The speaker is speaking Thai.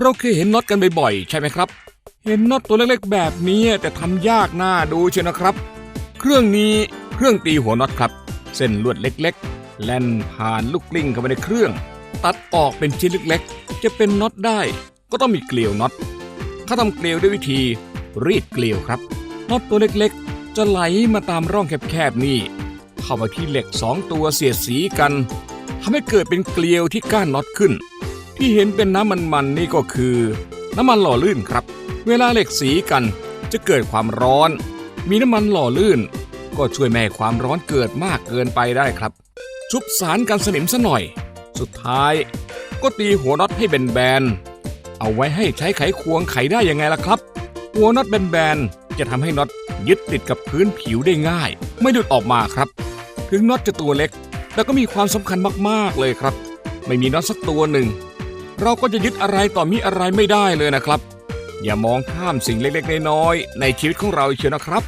เราเคยเห็นน็อตกันบ่อยๆใช่ไหมครับ เห็นน็อตตัวเล็กๆแบบนี้แต่ทำยากหน้าดูเชียวนะครับ เครื่องนี้เครื่องตีหัวน็อตครับ เส้นลวดเล็กๆ แล่นผ่านลูกกลิ้งเข้าไปในเครื่อง ตัดออกเป็นชิ้นเล็กๆ จะเป็นน็อตได้ ก็ต้องมีเกลียวน็อตเขาทำเกลียวด้วยวิธีรีดเกลียวครับน็อตตัวเล็กๆ จะไหลมาตามร่องแคบๆนี่เข้ามาที่เหล็กสองตัวเสียดสีกันทำให้เกิดเป็นเกลียวที่ก้านน็อตขึ้น ที่เห็นเป็นน้ำมันๆนี่ก็คือ น้ำมันหล่อลื่นครับ เวลาเหล็กสีกันจะเกิดความร้อน มีน้ำมันหล่อลื่น ก็ช่วยไม่ให้ความร้อนเกิดมากเกินไปได้ครับ ชุบสารกันสนิมซะหน่อย สุดท้าย ก็ตีหัวน็อตให้แบนๆเอาไว้ให้ใช้ไขควงไขได้ยังไงล่ะครับ หัวน็อตแบนๆจะทำให้น็อตยึดติดกับพื้นผิวได้ง่าย ไม่ดุดออกมาครับ ถึงน็อตจะตัวเล็ก แต่ก็มีความสำคัญมากๆเลยครับ ไม่มีน็อตสักตัวหนึ่ง เราก็จะยึดอะไรต่อมีอะไรไม่ได้เลยนะครับ อย่ามองข้ามสิ่งเล็กๆน้อยๆในชีวิตของเราเชียวนะครับ